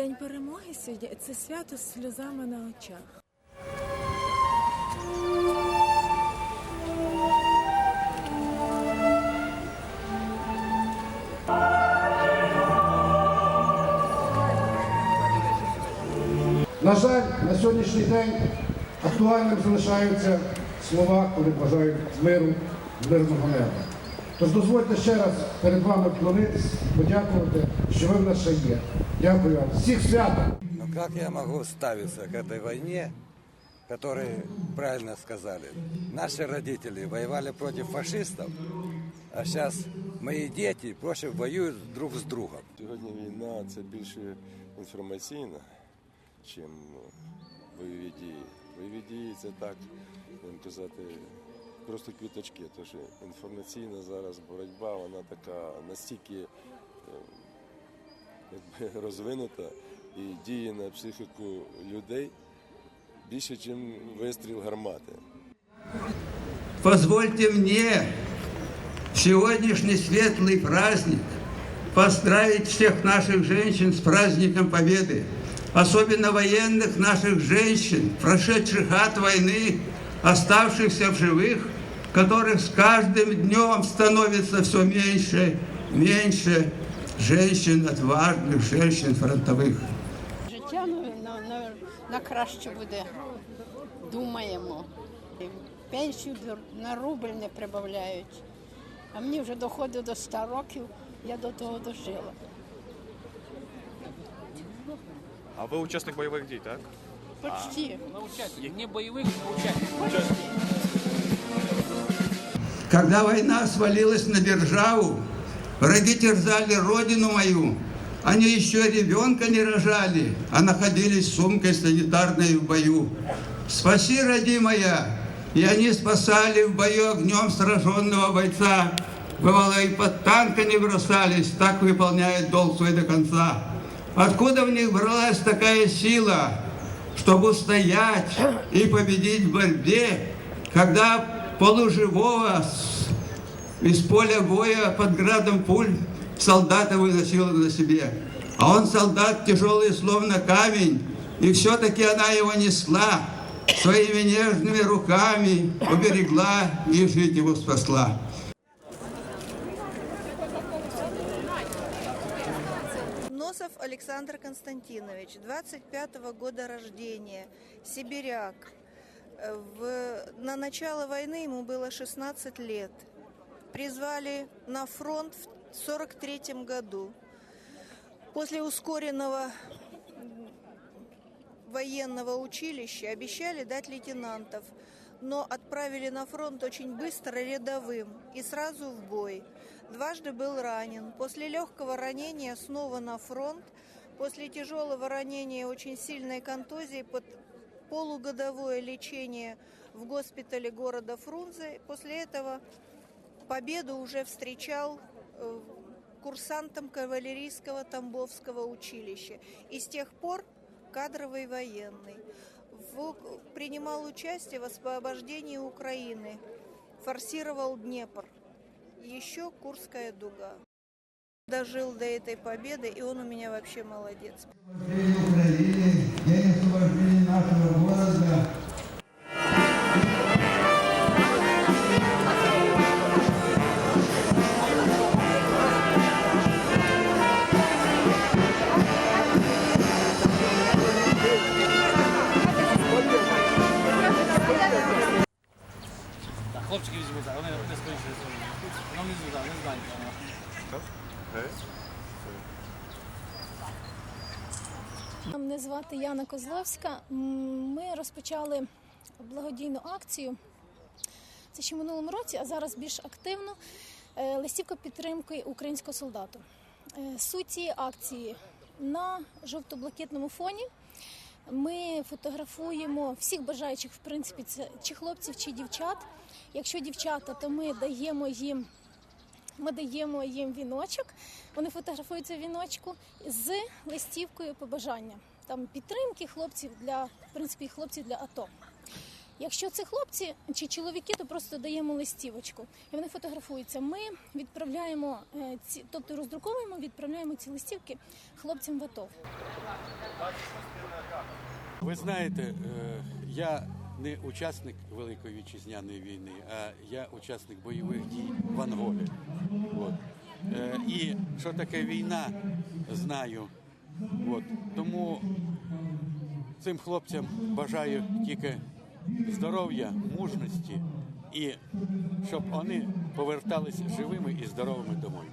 День перемоги сьогодні це свято з сльозами на очах. На жаль, на сьогоднішній день актуальним залишаються слова, коли бажають миру, мирного неба. Тож дозвольте ще раз перед вами вклонитись, подякувати, що ви в нас ще є. Дякую вам. Всіх свята! Но как я могу ставиться к этой войне, которые, правильно сказали, наши родители воевали против фашистов, а сейчас мои дети против воюют друг с другом. Сьогодні війна це більше інформаційна, чим бойові дії. Бойові дії це так, будемо казати, просто квіточки. Тому що інформаційна зараз боротьба, вона така настільки е, якби, розвинута і діє на психіку людей більше, ніж вистріл гармати. Позвольте мне в сегодняшний светлый праздник поздравить всех наших женщин с праздником Победы, особенно военных наших женщин, прошедших от войны, оставшихся в живых, которых с каждым днем становится все меньше, меньше женщин, отважных женщин фронтовых. Життя ну, на, на, на краще буде. Думаємо. Пенсію на рубль не прибавляють. А мені вже доходить до 100 років, я до того дожила. А ви учасник бойових дій, так? Почти. Не боевых, а участников. Когда война свалилась на державу, враги терзали родину мою. Они еще ребенка не рожали, а находились с сумкой санитарной в бою. Спаси, родимая! И они спасали в бою огнем сраженного бойца. Бывало, и под танка не бросались, так выполняют долг свой до конца. Откуда в них бралась такая сила, чтобы устоять и победить в борьбе, когда полуживого из поля боя под градом пуль солдата выносила на себе. А он солдат тяжелый, словно камень, и все-таки она его несла, своими нежными руками уберегла и жить его спасла. Носов Александр Константинович, 25 года рождения, сибиряк. Э, В, на начало войны ему было 16 лет. Призвали на фронт в 43 году. После ускоренного военного училища обещали дать лейтенантов, но отправили на фронт очень быстро рядовым и сразу в бой. Дважды был ранен. После легкого ранения снова на фронт. После тяжелого ранения очень сильной контузии под полугодовое лечение в госпитале города Фрунзе. После этого победу уже встречал э, курсантом кавалерийского Тамбовского училища. И с тех пор кадровый военный. В- принимал участие в освобождении Украины. Форсировал Днепр. Еще Курская дуга. Дожил до этой победы, и он у меня вообще молодец. День Украины, день освобождения нашего города. Мене звати Яна Козловська. Ми розпочали благодійну акцію. Це ще в минулому році, а зараз більш активно. Е, Листівка підтримки українського солдату. Е, Суть цієї акції на жовто-блакитному фоні. Ми фотографуємо всіх бажаючих, в принципі, це чи хлопців, чи дівчат. Якщо дівчата, то ми даємо їм ми даємо їм віночок, вони фотографуються віночку з листівкою побажання. Там підтримки хлопців для, в принципі, хлопців для АТО. Якщо це хлопці чи чоловіки, то просто даємо листівочку і вони фотографуються. Ми відправляємо е, ці, тобто роздруковуємо, відправляємо ці листівки хлопцям в АТО. Ви знаєте, е, я не учасник Великої вітчизняної війни, а я учасник бойових дій в Анголі. От. Е, І що таке війна, знаю. От. Тому цим хлопцям бажаю тільки здоров'я, мужності і щоб вони повертались живими і здоровими домой.